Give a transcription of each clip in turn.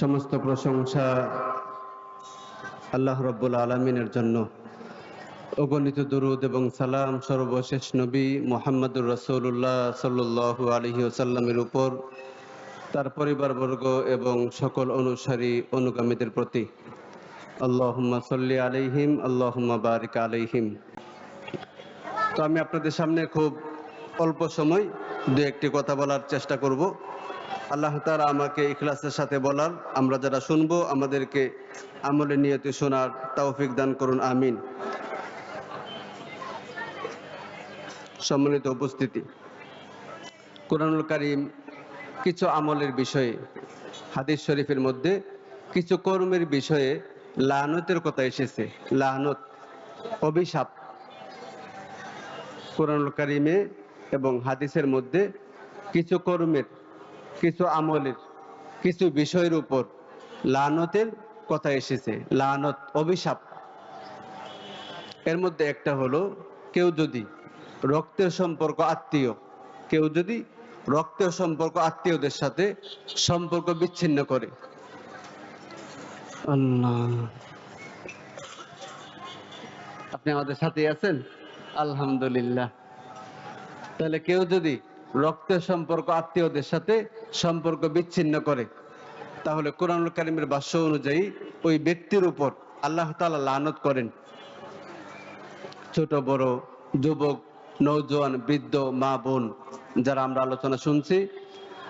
সমস্ত প্রশংসা আল্লাহ রব্বুল আলমিনের জন্য। অগণিত দুরুদ এবং সালাম সর্বশেষ নবী মোহাম্মদুর রসৌল্লাহ সাল্লু আলহি ওসাল্লামের উপর তার পরিবারবর্গ এবং সকল অনুসারী অনুগামীদের প্রতি। আল্লাহুম্মা সল্লি আলাইহিম, আল্লাহম্মা বারিক আলাইহিম। তো আমি আপনাদের সামনে খুব অল্প সময় দু একটি কথা বলার চেষ্টা করব। আল্লাহ তাআলা আমাকে ইখলাসের সাথে বলার। আমরা যারা শুনব, আমাদেরকে আমলে নিয়তে শোনার তৌফিক দান করুন, আমিন। সম্মানিত উপস্থিতি, কোরআনুল কারিম কিছু আমলের বিষয়ে, হাদিস শরীফের মধ্যে কিছু কর্মের বিষয়ে লানতের কথা এসেছে। লানত, অভিশাপ। কোরআনুল করিমে এবং হাদিসের মধ্যে কিছু কর্মের কিছু আমলের, কিছু বিষয়ের উপর লানতের কথা এসেছে, লানত, অভিশাপ। এর মধ্যে একটা হলো, কেউ যদি রক্তের সম্পর্ক আত্মীয়, কেউ যদি রক্তের সম্পর্ক আত্মীয়দের সাথে সম্পর্ক বিচ্ছিন্ন করে। আপনি আমাদের সাথে আছেন? আলহামদুলিল্লাহ। তাহলে কেউ যদি রক্তের সম্পর্ক আত্মীয়দের সাথে সম্পর্ক বিচ্ছিন্ন করে। তাহলে কোরআনুল কারিমের বাস্য অনুযায়ী ওই ব্যক্তির উপর আল্লাহ তাআলা লানত করেন। ছোট, বড়, যুবক নৌজওয়ান বৃদ্ধ, মা, বোন যারা আমরা আলোচনা শুনছি,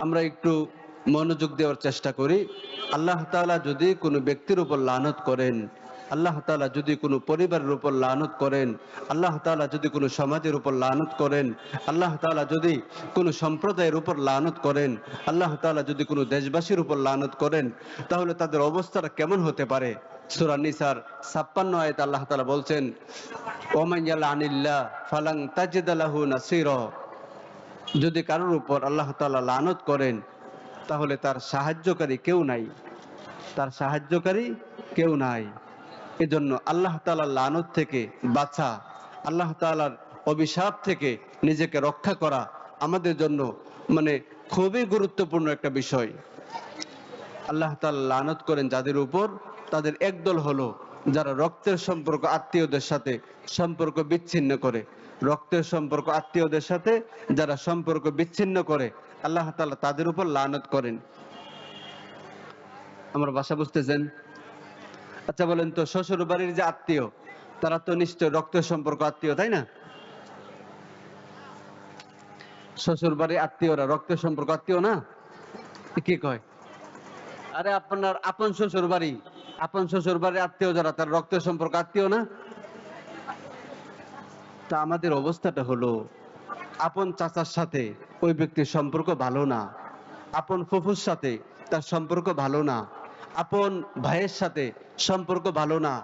আমরা একটু মনোযোগ দেওয়ার চেষ্টা করি। আল্লাহ তাআলা যদি কোনো ব্যক্তির উপর লানত করেন আল্লাহ তাআলা যদি কোনো পরিবারের উপর লানত করেন, আল্লাহ তালা যদি কোনো সমাজের উপর লানত করেন, আল্লাহ তালা যদি কোনো সম্প্রদায়ের উপর লানত করেন, আল্লাহ তালা যদি কোনো দেশবাসীর উপর লানত করেন, তাহলে তাদের অবস্থাটা কেমন হতে পারে? সূরা নিসার 56 আয়াত আল্লাহ তালা বলছেন, ওমান ইয়ালানিল্লাহ ফালাং তাজিদ লাহু নাসীরা। যদি কারোর উপর আল্লাহ তালা লানত করেন, তাহলে তার সাহায্যকারী কেউ নাই। তার সাহায্যকারী কেউ নাই। এজন্য আল্লাহ তাআলার লানত থেকে বাঁচা, আল্লাহ তাআলার অভিশাপ থেকে নিজেকে রক্ষা করা আমাদের জন্য মানে খুবই গুরুত্বপূর্ণ একটা বিষয়। আল্লাহ তাআলা লানত করেন যাদের উপর, তাদের একদল হলো যারা রক্তের সম্পর্ক আত্মীয়দের সাথে সম্পর্ক বিচ্ছিন্ন করে। রক্তের সম্পর্ক আত্মীয়দের সাথে যারা সম্পর্ক বিচ্ছিন্ন করে, আল্লাহ তাআলা তাদের উপর লানত করেন। আমার বাসা বুঝতেছেন আচ্ছা বলেন তো, শ্বশুর বাড়ির যে আত্মীয়, তারা তো নিশ্চয় রক্তের সম্পর্ক আত্মীয়, তাই না? শ্বশুর বাড়ির আত্মীয়রা রক্তের সম্পর্ক আত্মীয় না? কি কয়? আরে আপনার আপন শ্বশুর বাড়ি, আপন শ্বশুর বাড়ির আত্মীয় যারা, তার রক্তের সম্পর্ক আত্মীয় না? তা আমাদের অবস্থাটা হলো, আপন চাচার সাথে ওই ব্যক্তির সম্পর্ক ভালো না, আপন ফুফুর সাথে তার সম্পর্ক ভালো না আপন ভাইয়ের সাথে সম্পর্ক ভালো না,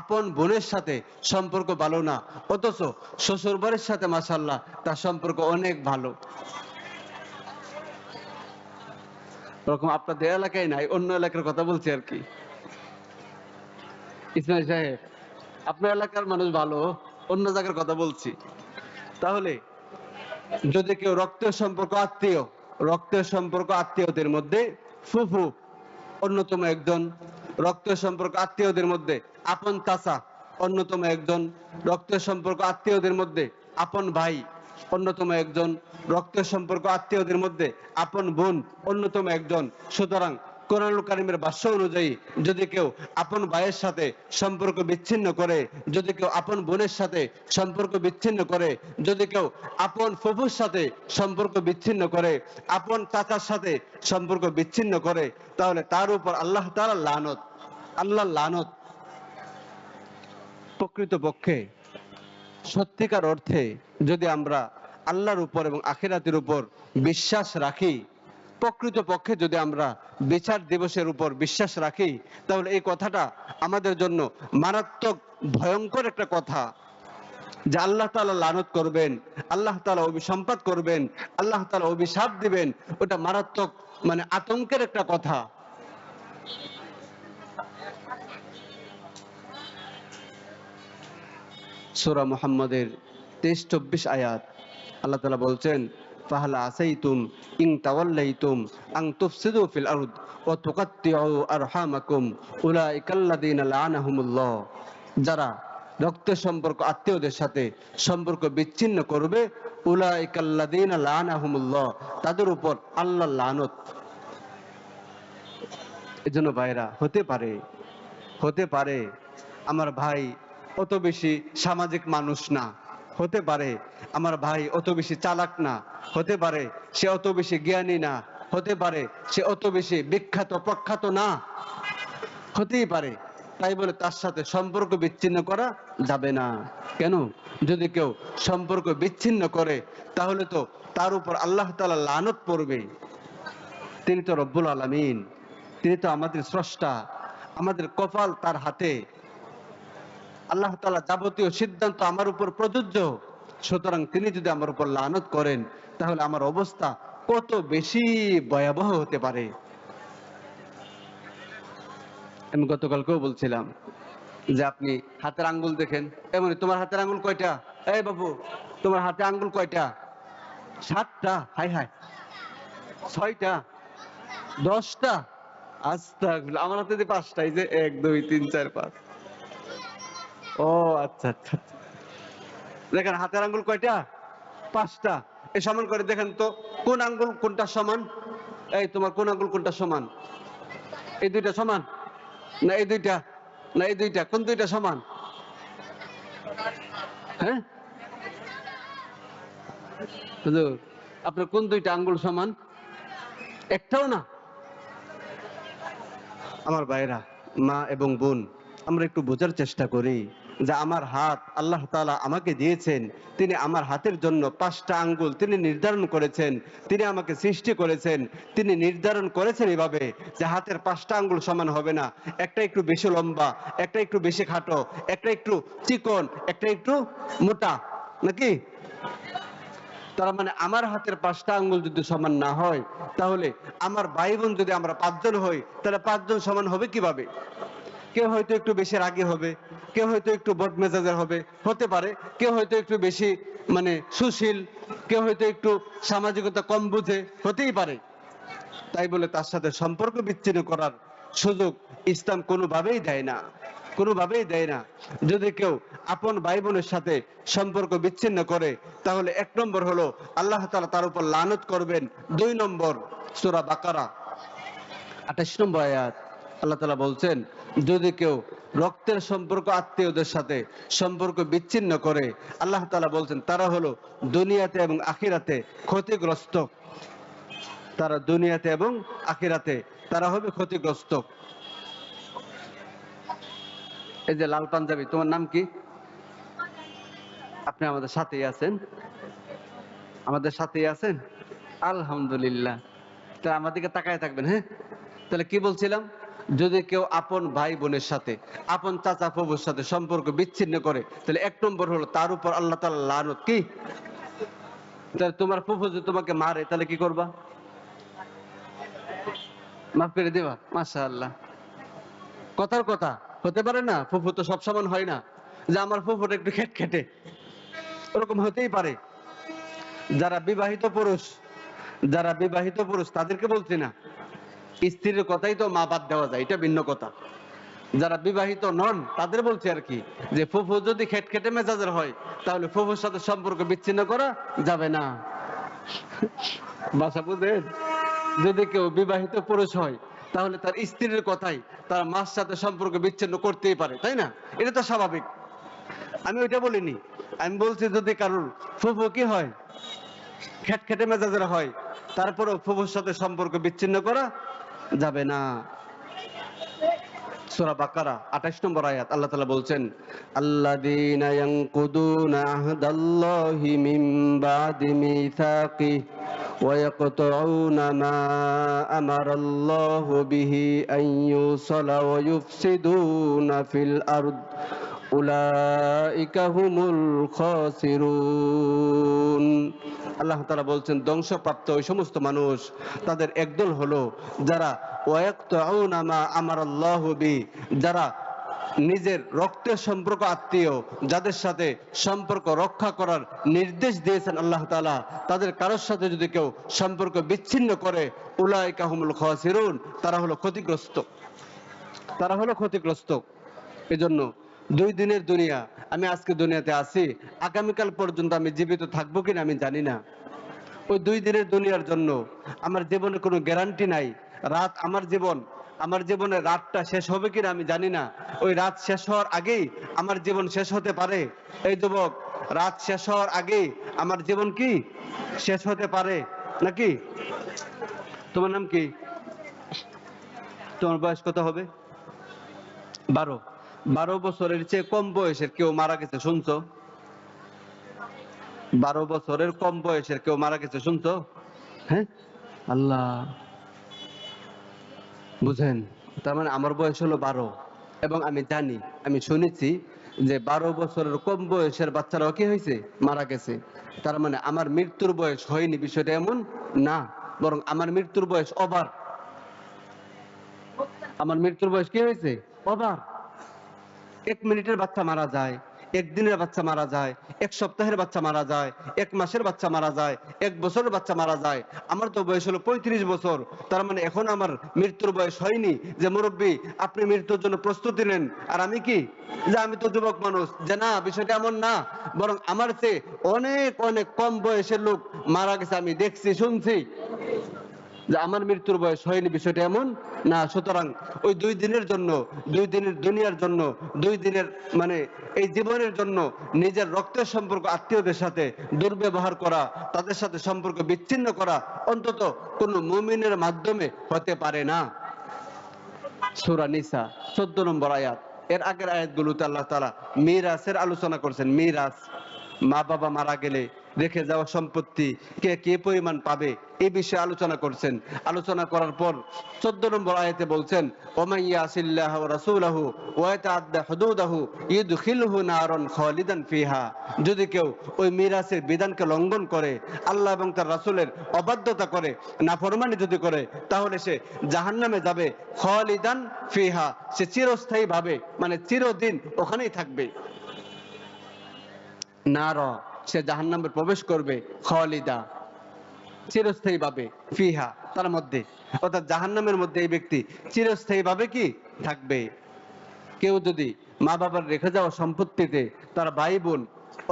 আপন বোনের সাথে সম্পর্ক ভালো না, অথচ শ্বশুর বাড়ির সাথে মাসাল্লাহ তার সম্পর্ক অনেক ভালো। ওরকম আপনাদের এলাকায় নাই, অন্য এলাকার কথা বলছি আর কি। ইসমাইল সাহেব, আপনার এলাকার মানুষ ভালো, অন্য জায়গার কথা বলছি। তাহলে যদি কেউ রক্তের সম্পর্ক আত্মীয়, রক্তের সম্পর্ক আত্মীয়দের মধ্যে ফুফু অন্যতম একজন রক্ত সম্পর্ক আত্মীয়দের মধ্যে আপন চাচা, অন্যতম একজন রক্ত সম্পর্ক আত্মীয়দের মধ্যে আপন ভাই, অন্যতম একজন রক্তের সম্পর্ক আত্মীয়দের মধ্যে আপন বোন, অন্যতম একজন। সুতরাং কোরআনুল কারিমের ভাষ্য অনুযায়ী যদি কেউ আপন ভাইয়ের সাথে সম্পর্ক বিচ্ছিন্ন করে, যদি কেউ আপন বোনের সাথে সম্পর্ক বিচ্ছিন্ন করে, যদি কেউ আপন ফুফুর সাথে সম্পর্ক বিচ্ছিন্ন করে, আপন চাচার সাথে সম্পর্ক বিচ্ছিন্ন করে, তাহলে তার উপর আল্লাহ তাআলা লানত। আল্লাহ লানত। প্রকৃত পক্ষে সত্যিকার অর্থে যদি আমরা আল্লাহর উপর এবং আখিরাতের উপর বিশ্বাস রাখি প্রকৃত পক্ষে যদি আমরা বিচার দিবসের উপর বিশ্বাস রাখি, তাহলে এই কথাটা আমাদের জন্য মারাত্মক ভয়ঙ্কর একটা কথা। যে আল্লাহ তাআলা লানত করবেন, আল্লাহ তাআলা অভিসম্পাদ করবেন, আল্লাহ তাআলা অভিশাপ দিবেন, ওটা মারাত্মক মানে আতঙ্কের একটা কথা। সূরা মুহাম্মাদের তেইশ, চব্বিশ আয়াত, আল্লাহ তাআলা বলছেন যারা রক্তের সম্পর্ক আত্মীয়দের সাথে সম্পর্ক বিচ্ছিন্ন করবে তাদের উপর আল্লাহর লানত। এজন্য ভাইরা হতে পারে হতে পারে, আমার ভাই অত বেশি সামাজিক মানুষ না। হতে পারে। আমার ভাই অত বেশি চালাক না, হতে পারে। সে অত বেশি জ্ঞানী না, হতে পারে। সে অত বেশি বিখ্যাত, প্রখ্যাত না, হতেই পারে। তাই বলে তার সাথে সম্পর্ক বিচ্ছিন্ন করা যাবে না। কেন? যদি কেউ সম্পর্ক বিচ্ছিন্ন করে, তাহলে তো তার উপর আল্লাহ তাআলা লানত পড়বে। তিনি তো রব্বুল আলামিন, তিনি তো আমাদের স্রষ্টা, আমাদের কপাল তার হাতে। আল্লাহ তাআলা যাবতীয় সিদ্ধান্ত আমার উপর প্রযোজ্য সুতরাং তিনি যদি আমার উপর লানত করেন, তাহলে আমার অবস্থা কত বেশি ভয়াবহ হতে পারে। আমি গতকালকেও বলছিলাম যে আপনি হাতের আঙ্গুল দেখেন। এমনি তোমার হাতের আঙ্গুল কয়টা? এই বাবু, তোমার হাতে আঙ্গুল কয়টা? সাতটা? হাই হাই। ছয়টা? দশটা? আস্তা আমার হাতে যে পাঁচটা, এই যে এক, দুই, তিন, চার, পাঁচ। ও আচ্ছা আচ্ছা আচ্ছা। দেখেন, হাতের আঙ্গুল কয়টা? পাঁচটা। এই সমান করে দেখেন তো, কোন আঙ্গুল কোনটা সমান? এই তোমার কোন আঙ্গুল কোনটা সমান? এই দুইটা সমান? না, এই দুইটা? না, এই দুইটা? কোন দুইটা সমান? হ্যাঁ? আপনার কোন দুইটা আঙ্গুল সমান? একটাও না? আমার ভাইরা, মা এবং বোন, আমরা একটু বোঝার চেষ্টা করি। যে আমার হাত, আল্লাহ তাআলা আমাকে দিয়েছেন, তিনি আমার হাতের জন্য পাঁচটা আঙ্গুল তিনি নির্ধারণ করেছেন, তিনি আমাকে সৃষ্টি করেছেন, তিনি নির্ধারণ করেছেন এভাবে যে হাতের পাঁচটা আঙ্গুল সমান হবে না। একটা একটু বেশি লম্বা, একটা একটু বেশি খাটো, একটা একটু চিকন, একটা একটু মোটা, নাকি? তার মানে আমার হাতের পাঁচটা আঙ্গুল যদি সমান না হয়, তাহলে আমার ভাই বোন যদি আমরা পাঁচজন হই, তাহলে পাঁচজন সমান হবে কীভাবে? কেউ হয়তো একটু বেশি রাগী হবে, কেউ হয়তো একটু বদ মেজাজের হবে, হতে পারে। কেউ হয়তো একটু বেশি মানে সুশীল, কেউ হয়তো একটু সামাজিকতা কম বুঝে, হতেই পারে। তাই বলে তার সাথে সম্পর্ক বিচ্ছিন্ন করার সুযোগ ইসলাম কোনোভাবেই দেয় না, কোনোভাবেই দেয় না। যদি কেউ আপন ভাই বোনের সাথে সম্পর্ক বিচ্ছিন্ন করে, তাহলে এক নম্বর হলো আল্লাহ তালা তার উপর লানত করবেন। দুই নম্বর সূরা বাকারা, আঠাশ নম্বর আয়াত, আল্লাহ তাআলা বলছেন যদি কেউ রক্তের সম্পর্ক, আত্মীয়দের সাথে সম্পর্ক বিচ্ছিন্ন করে, আল্লাহ তাআলা বলছেন, তারা হলো দুনিয়াতে এবং আখিরাতে ক্ষতিগ্রস্ত। তারা দুনিয়াতে এবং আখিরাতে, তারা হবে ক্ষতিগ্রস্ত। এই যে লাল পাঞ্জাবি, তোমার নাম কি? আপনি আমাদের সাথেই আছেন। আমাদের সাথেই আছেন? আলহামদুলিল্লাহ। তা আমাদেরকে তাকায় থাকবেন হ্যাঁ? তাহলে কি বলছিলাম? যদি কেউ আপন ভাই বোনের সাথে, আপন চাচা ফুবুর সাথে সম্পর্ক বিচ্ছিন্ন করে, তাহলে এক নম্বর হলো তার উপর আল্লাহ তাআলা লানত কি? তাহলে তোমার ফুফু যদি তোমাকে মারে, তাহলে কি করবা? মাফ করে দিবা মাশা আল্লাহ কথার কথা, হতে পারে না, ফুফু তো সব সমান হয় না, যে আমার ফুফুটা একটু খেট খেটে ওরকম হতেই পারে। যারা বিবাহিত পুরুষ, যারা বিবাহিত পুরুষ, তাদেরকে বলছি না স্ত্রীর কথাই তো মা বাদ দেওয়া যায়, এটা ভিন্ন কথা। যারা বিবাহিত নন, তাদের বলছি আর কি, যে ফুফু যদি খেট খেটে মেজাজের হয়, তাহলে ফুফুর সাথে সম্পর্ক বিচ্ছিন্ন করা যাবে না। বাসা বুঝেন যদি কেউ বিবাহিত পুরুষ হয়, তাহলে তার স্ত্রীর কথাই তার মার সাথে সম্পর্ক বিচ্ছিন্ন করতেই পারে, তাই না? এটা তো স্বাভাবিক। আমি ওইটা বলিনি। আমি বলছি যদি কারোর ফুফু কি হয় খেট খেটে মেজাজের হয়, তারপরেও ফুফুর সাথে সম্পর্ক বিচ্ছিন্ন করা যাবে না। সূরা বাকারা 28 নম্বর আয়াত, আল্লাহ তাআলা বলছেন, আল্লাযীনা ইয়ানকুদুনা আহদাল্লাহি মিন বাদি মিসাকি ইয়াকতুউনা মা আমারাল্লাহু বিহি আন ইউসালা ওয়া ইউফসিদুনা ফিল আরদ। উলাইকা হুমুল খাসিরুন। আল্লাহ তাআলা বলছেন, ধ্বংসপ্রাপ্ত ওই সমস্ত মানুষ তাদের একদল হলো যারা আমারাল্লাহু বি, যারা নিজের রক্তের সম্পর্ক আত্মীয়, যাদের সাথে সম্পর্ক রক্ষা করার নির্দেশ দিয়েছেন আল্লাহ তাআলা, তাদের কারোর সাথে যদি কেউ সম্পর্ক বিচ্ছিন্ন করে উলাই কাহুমুল খাসিরুন, তারা হলো ক্ষতিগ্রস্ত। তারা হলো ক্ষতিগ্রস্ত। এজন্য দুই দিনের দুনিয়া, আমি আজকে দুনিয়াতে আছি, আগামীকাল পর্যন্ত আমি জীবিত থাকব কিনা আমি জানি না। ওই দুই দিনের দুনিয়ার জন্য আমার জীবনে কোনো গ্যারান্টি নাই, রাত আমার জীবন, আমার জীবনে রাতটা শেষ হবে কিনা আমি জানি না। ওই রাত শেষ হওয়ার আগেই আমার জীবন শেষ হতে পারে। এই যুবক, রাত শেষ হওয়ার আগেই আমার জীবন কি? শেষ হতে পারে নাকি? তোমার নাম কি? তোমার বয়স কত হবে? বারো। বারো বছরের চেয়ে কম বয়সের কেউ মারা গেছে, শুনছো? বারো বছরের কম বয়সের কেউ মারা গেছে, শুনছো? হ্যাঁ? আল্লাহ। বুঝেন, তার মানে আমার বয়স হলো বারো। এবং আমি জানি, আমি শুনেছি যে বারো বছরের কম বয়সের বাচ্চারাও কি হয়েছে? মারা গেছে। তার মানে আমার মৃত্যুর বয়স হয়নি, বিষয়টা এমন? না, বরং আমার মৃত্যুর বয়স অবার আমার মৃত্যুর বয়স কি হয়েছে? অবার এক মিনিটের বাচ্চা মারা যায় একদিনের বাচ্চা মারা যায়, এক সপ্তাহের বাচ্চা মারা যায়, এক মাসের বাচ্চা মারা যায়, এক বছরের বাচ্চা মারা যায়। আমার তো বয়স হলো পঁয়ত্রিশ বছর, তার মানে এখন আমার মৃত্যুর বয়স হয়নি যে মুরব্বী, আপনি মৃত্যুর জন্য প্রস্তুতি নেন। আর আমি কি? যে আমি তো যুবক মানুষ। যে না, বিষয়টা এমন না, বরং আমার চেয়ে অনেক অনেক কম বয়সের লোক মারা গেছে, আমি দেখছি, শুনছি। যে আমার মৃত্যুর বয়স হয়নি, বিষয়টা এমন? না, সুতরাং ওই দুই দিনের জন্য, দুই দিনের দুনিয়ার জন্য, দুই দিনের মানে এই জীবনের জন্য নিজের রক্তের সম্পর্ক, আত্মীয়দের সাথে দুর্ব্যবহার করা, তাদের সাথে সম্পর্ক বিচ্ছিন্ন করা অন্তত কোন মুমিনের মাধ্যমে হতে পারে না। সূরা নিসা 14 নম্বর আয়াত। এর আগের আয়াতগুলোতে আল্লাহ তাআলা মিরাসের আলোচনা করছেন, মিরাস মা বাবা মারা গেলে রেখে যাওয়া সম্পত্তি কে কে পরিমাণ পাবে এই বিষয়ে আলোচনা করছেন। আলোচনা করার পর চোদ্দ নম্বর আয়াতে বলছেন যদি কেউ ওই মিরাসের বিধানকে লঙ্ঘন করে, আল্লাহ এবং তার রাসূলের অবাধ্যতা করে, নাফরমানি যদি করে, তাহলে সে জাহান্নামে যাবে, খালিদান ফিহা। সে চিরস্থায়ী ভাবে মানে চিরদিন ওখানেই থাকবে। নার। সে জাহান্নামে প্রবেশ করবে খালিদা, চিরস্থায়ী ভাবে ফিহা, তার মধ্যে। অর্থাৎ জাহান্নামের মধ্যে এই ব্যক্তি চিরস্থায়ী ভাবে কি? থাকবে। কেউ যদি মা বাবার রেখে যাওয়া সম্পত্তিতে তার ভাই বোন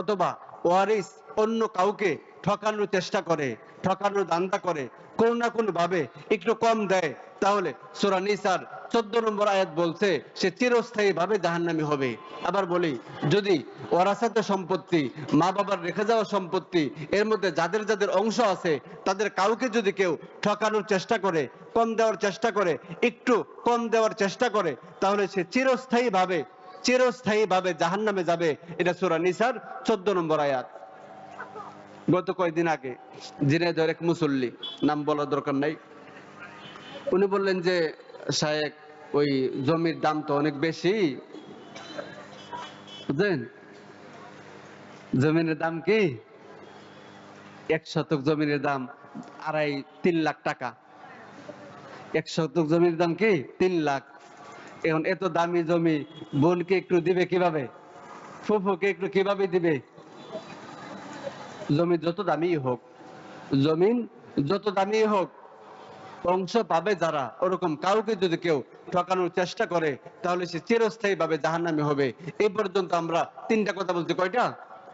অথবা ওয়ারিস অন্য কাউকে ঠকানোর চেষ্টা করে, ঠকানোর দান্দা করে, কোনো না কোনো ভাবে একটু কম দেয়, তাহলে সূরা নিসার চোদ্দ নম্বর আয়াত বলছে, সে চিরস্থায়ী ভাবে জাহান্নামী হবে। আবার বলি, যদি ওরাসাতে সম্পত্তি, মা বাবার রেখে যাওয়া সম্পত্তি, এর মধ্যে যাদের যাদের অংশ আছে, তাদের কাউকে যদি কেউ ঠকানোর চেষ্টা করে, কম দেওয়ার চেষ্টা করে, একটু কম দেওয়ার চেষ্টা করে, তাহলে সে চিরস্থায়ী ভাবে চিরস্থায়ী ভাবে জাহান্নামে যাবে। এটা সুরা নিসার, চোদ্দ নম্বর আয়াত। গত কয়েকদিন আগে জিনাইদহের এক মুসল্লি, নাম বলার দরকার নাই। উনি বললেন যে, শায়েক, ওই জমির দাম তো অনেক বেশি। বুঝলেন? জমিনের দাম কি? এক শতক জমিনের দাম আড়াই তিন লাখ টাকা। এক শতক জমির দাম কি? তিন লাখ। এখন এত দামি জমি, বোনকে একটু দিবে কীভাবে? ফুফুকে একটু কীভাবে দিবে? জমি যত দামি হোক জমিন যত দামি হোক অংশ পাবে যারা, ওরকম কাউকে যদি কেউ ঠকানোর চেষ্টা করে, তাহলে সে চিরস্থায়ী ভাবে জাহান্নামী হবে। এই পর্যন্ত আমরা তিনটা কথা বলছি, কয়টা?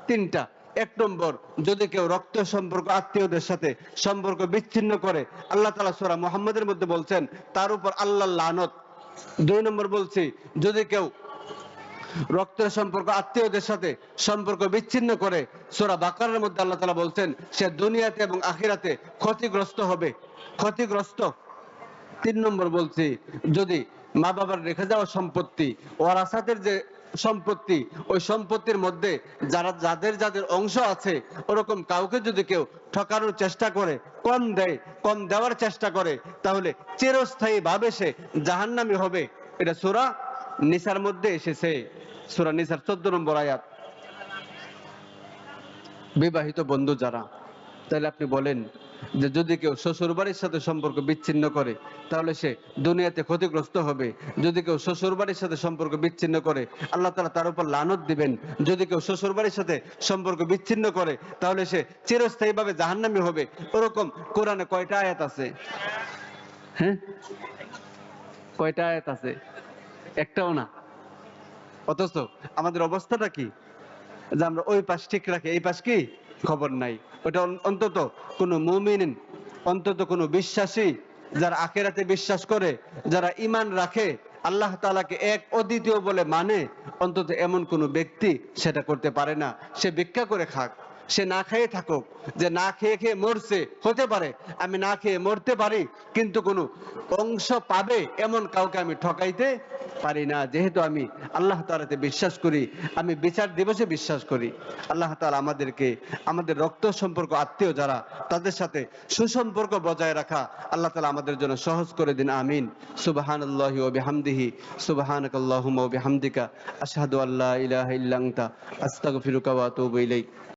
তিনটা। এক নম্বর, যদি কেউ রক্ত সম্পর্ক, আত্মীয়দের সাথে সম্পর্ক বিচ্ছিন্ন করে, আল্লাহ তালা সোরা মোহাম্মদের মধ্যে বলছেন, তার উপর আল্লাহ লানত। দুই নম্বর বলছি, যদি কেউ রক্তের সম্পর্ক, আত্মীয়দের সাথে সম্পর্ক বিচ্ছিন্ন করে, সোরা বাকারের মধ্যে আল্লাহ তালা বলছেন, সে দুনিয়াতে এবং আখিরাতে ক্ষতিগ্রস্ত হবে। ক্ষতিগ্রস্ত। তিন নম্বর বলছি, যদি মা বাবার রেখে যাওয়া সম্পত্তি, ওয়ারাসাতের যে সম্পত্তি, ওই সম্পত্তির মধ্যে যারা, যাদের যাদের অংশ আছে, ওরকম কাউকে যদি কেউ ঠকানোর চেষ্টা করে, কম দেয়, কম দেওয়ার চেষ্টা করে, তাহলে চিরস্থায়ী ভাবে সে জাহান্নামী হবে। এটা সুরা নিসার মধ্যে এসেছে। সুরা নিসার চোদ্দ নম্বর আয়াত। বিবাহিত বন্ধু যারা, তাহলে আপনি বলেন যে যদি কেউ শ্বশুর বাড়ির সাথে সম্পর্ক বিচ্ছিন্ন করে, তাহলে সে দুনিয়াতে ক্ষতিগ্রস্ত হবে। যদি কেউ শ্বশুর বাড়ির সাথে সম্পর্ক বিচ্ছিন্ন করে, আল্লাহ তালা তার উপর লানত দিবেন। যদি কেউ শ্বশুর বাড়ির সাথে সম্পর্ক বিচ্ছিন্ন করে, তাহলে সে চিরস্থায়ী ভাবে জাহান্নামি হবে। ওরকম কোরআনে কয়টা আয়াত আছে? হ্যাঁ? কয়টা আয়াত আছে? একটাও না। অথচ আমাদের অবস্থাটা কি? যে আমরা ওই পাশ ঠিক রাখি, এই পাশ কি? খবর নাই। ওটা অন্তত কোনো মুমিন, অন্তত কোনো বিশ্বাসী যারা আখেরাতে বিশ্বাস করে, যারা ইমান রাখে, আল্লাহ তালাকে এক অদ্বিতীয় বলে মানে অন্তত এমন কোনো ব্যক্তি সেটা করতে পারে না। সে ভিক্ষা করে খাক, সে না খেয়ে থাকুক, যে না খেয়ে খেয়ে মরছে, হতে পারে। আমি না খেয়ে মরতে পারি, কিন্তু কোনো অংশ পাবে এমন কাউকে আমি ঠকাইতে পারি না। যেহেতু আমি আল্লাহ তালাতে বিশ্বাস করি, আমি বিচার দিবসে বিশ্বাস করি। আল্লাহ তালা আমাদেরকে, আমাদের রক্ত সম্পর্ক আত্মীয় যারা, তাদের সাথে সুসম্পর্ক বজায় রাখা আল্লাহ তালা আমাদের জন্য সহজ করে দিন। আমিন। সুবাহান আল্লাহি ও বিহামদিহি। সুবাহানক ওয়া বিহামদিকা। আশহাদু আল্লা ইলাহা ইল্লা আনতা। আস্তাগফিরুকা ইলাইক।